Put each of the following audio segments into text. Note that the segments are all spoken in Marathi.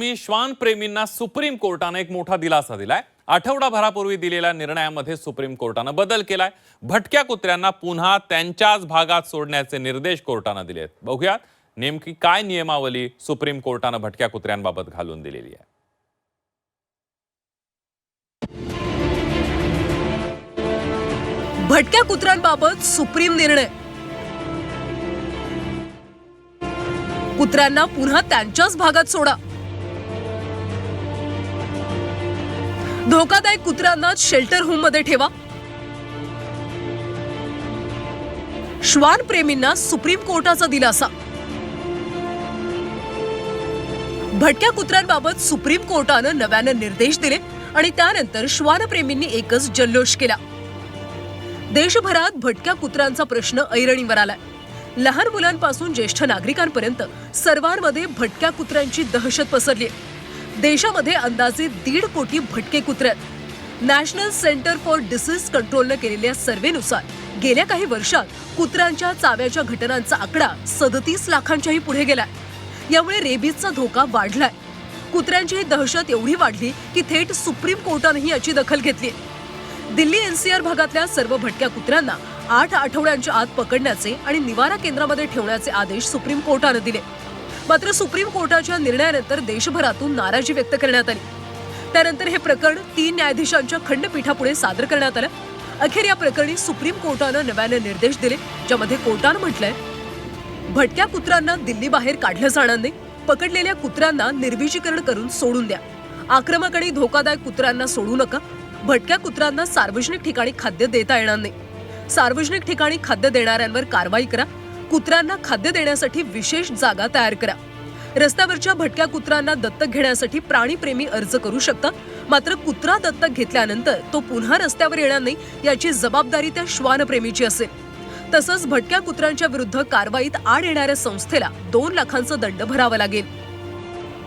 मी श्वान प्रेमींना सुप्रीम कोर्टानं एक मोठा दिलासा दिलाय. आठवडाभरापूर्वी दिलेल्या निर्णयामध्ये सुप्रीम कोर्टानं बदल केलाय. भटक्या कुत्र्यांना पुन्हा त्यांच्याच भागात सोडण्याचे निर्देश कोर्टानं दिले आहेत बघूयात नेमकी काय नियमावली सुप्रीम कोर्टानं भटक्या कुत्र्यांबाबत घालून दिलेली आहे. भटक्या कुत्र्यांबाबत सुप्रीम निर्णय. कुत्र्यांना पुन्हा त्यांच्याच भागात सोडा. धोकादायक कुत्र्यांना शेल्टर होममध्ये ठेवा. श्वान प्रेमींना सुप्रीम कोर्टाचा दिलासा. भटक्या कुत्र्यांबाबत सुप्रीम कोर्टानं नव्यानं निर्देश दिले आणि त्यानंतर श्वानप्रेमींनी एकच जल्लोष केला. देशभरात भटक्या कुत्र्यांचा प्रश्न ऐरणीवर आलाय. लहान मुलांपासून ज्येष्ठ नागरिकांपर्यंत सर्वांमध्ये भटक्या कुत्र्यांची दहशत पसरली देशामध्ये अंदाजे दीड कोटी भटके कुत्रे नॅशनल सेंटर फॉर डिसीज कंट्रोलनं केलेल्या सर्व्हेनुसार गेल्या काही वर्षात कुत्र्यांच्या चाव्याच्या घटनांचा आकडा सदतीस लाखांच्याही पुढे गेलाय. यामुळे रेबीजचा धोका वाढलाय. कुत्र्यांची दहशत एवढी वाढली की थेट सुप्रीम कोर्टानेही याची दखल घेतली. दिल्ली एनसीआर भागातल्या सर्व भटक्या कुत्र्यांना आठ आठवड्यांच्या आत पकडण्याचे आणि निवारा केंद्रामध्ये ठेवण्याचे आदेश सुप्रीम कोर्टानं दिले. मात्र सुप्रीम कोर्टाच्या निर्णयानंतर देशभरातून नाराजी व्यक्त करण्यात आली. त्यानंतर हे प्रकरण तीन न्यायाधीशांच्या खंडपीठापुढे सादर करण्यात आलं. अखेर या प्रकरणी सुप्रीम कोर्टानं नव्याने निर्देश दिले ज्यामध्ये कोर्टानं म्हटलंय भटक्या कुत्र्यांना दिल्ली बाहेर काढलं जाणार नाही. पकडलेल्या कुत्र्यांना निर्विजीकरण करून सोडून द्या. आक्रमक आणि धोकादायक कुत्र्यांना सोडू नका. भटक्या कुत्र्यांना सार्वजनिक ठिकाणी खाद्य देता येणार नाही. सार्वजनिक ठिकाणी खाद्य देणाऱ्यांवर कारवाई करा. कुत्र्यांना खाद्य देण्यासाठी विशेष जागा तयार करा. रस्त्यावरच्या भटक्या कुत्र्यांना दत्तक घेण्यासाठी प्राणीप्रेमी अर्ज करू शकतात मात्र कुत्रा दत्तक घेतल्यानंतर तो पुन्हा रस्त्यावर येणार नाही याची जबाबदारी त्या श्वानप्रेमीची असेल. तसंच भटक्या कुत्र्यांच्या विरुद्ध कारवाईत आड येणाऱ्या संस्थेला दोन लाखांचा दंड भरावा लागेल.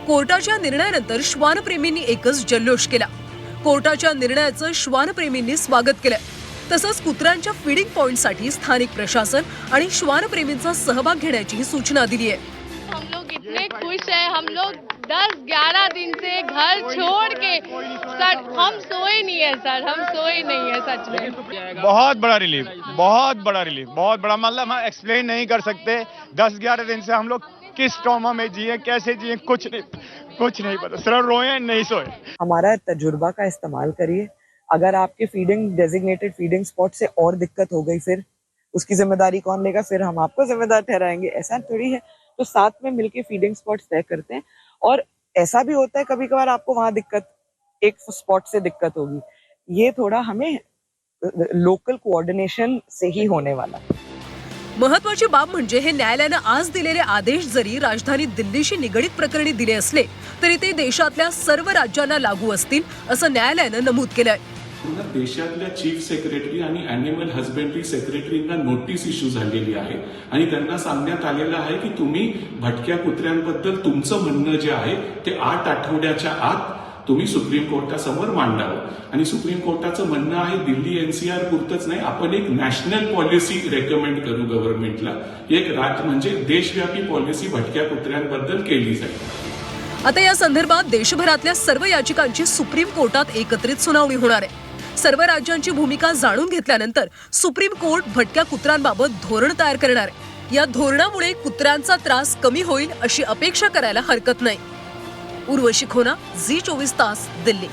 कोर्टाच्या निर्णयानंतर श्वानप्रेमींनी एकच जल्लोष केला. कोर्टाच्या निर्णयाचं श्वानप्रेमींनी स्वागत केलं. तसंच कुत्र्यांच्या फिडिंग पॉइंटसाठी स्थानिक प्रशासन आणि श्वानप्रेमींचा सहभाग घेण्याची सूचना दिली आहे. हम लोग इतने खुश हैं हम लोग 10-11 दिन से घर छोड़ के सर हम सोए नहीं है सर हम सोए नहीं है सच में। बहुत बड़ा रिलीफ बहुत बड़ा रिलीफ बहुत बड़ा मतलब हम एक्सप्लेन नहीं कर सकते। दस ग्यारह दिन से हम लोग किस ट्रॉमा में जिए कैसे जिए कुछ नहीं कुछ नहीं पता। सर रोए नहीं सोए। हमारा तजुर्बा का इस्तेमाल करिए। अगर आपके फीडिंग डेजिग्नेटेड फीडिंग स्पॉट से और दिक्कत हो गई फिर उसकी जिम्मेदारी कौन लेगा? फिर हम आपको जिम्मेदार ठहराएंगे। ऐसा थोड़ी है। तो साथ में मिलके फीडिंग स्पॉट्स तय करते हैं। और ऐसा भी होता है कभी कभार आपको वहां दिक्कत एक स्पॉट से दिक्कत होगी। ये थोड़ा हमें लोकल कोऑर्डिनेशन से ही होने वाला महत्वाची बाब म्हणजे हे न्यायालयानं आज दिलेले आदेश जरी राजधानी दिल्लीशी निगडीत प्रकरणी दिले असले तरी ते देशातल्या सर्व राज्यांना लागू असतील असं न्यायालयानं नमूद केलंय. त्यांना देशातल्या चीफ सेक्रेटरी आणि अॅनिमल हजबेंड्री सेक्रेटरींना नोटीस इश्यू झालेली आहे. आणि त्यांना सांगण्यात आलेलं आहे की तुम्ही भटक्या कुत्र्यांबद्दल तुमचं म्हणणं जे आहे ते आठ आठवड्याच्या आत तुम्ही सुप्रीम कोर्टासमोर मांडावं. आणि सुप्रीम कोर्टाचं म्हणणं आहे दिल्ली एनसीआर पुरतच नाही आपण एक नॅशनल पॉलिसी रेकमेंड करू गव्हर्नमेंटला एक राज म्हणजे देशव्यापी पॉलिसी भटक्या कुत्र्यांबद्दल केली जाईल. आता या संदर्भात देशभरातल्या सर्व याचिकांची सुप्रीम कोर्टात एकत्रित सुनावणी होणार आहे. सर्व राज्यांची भूमिका जाणून घेतल्यानंतर सुप्रीम कोर्ट भटक्या कुत्र्यांबाबत धोरण तयार करणार. आहे या धोरणामुळे कुत्र्यांचा त्रास कमी होईल अशी अपेक्षा करायला हरकत नाही. उर्वशी खोना झी चोवीस तास दिल्ली.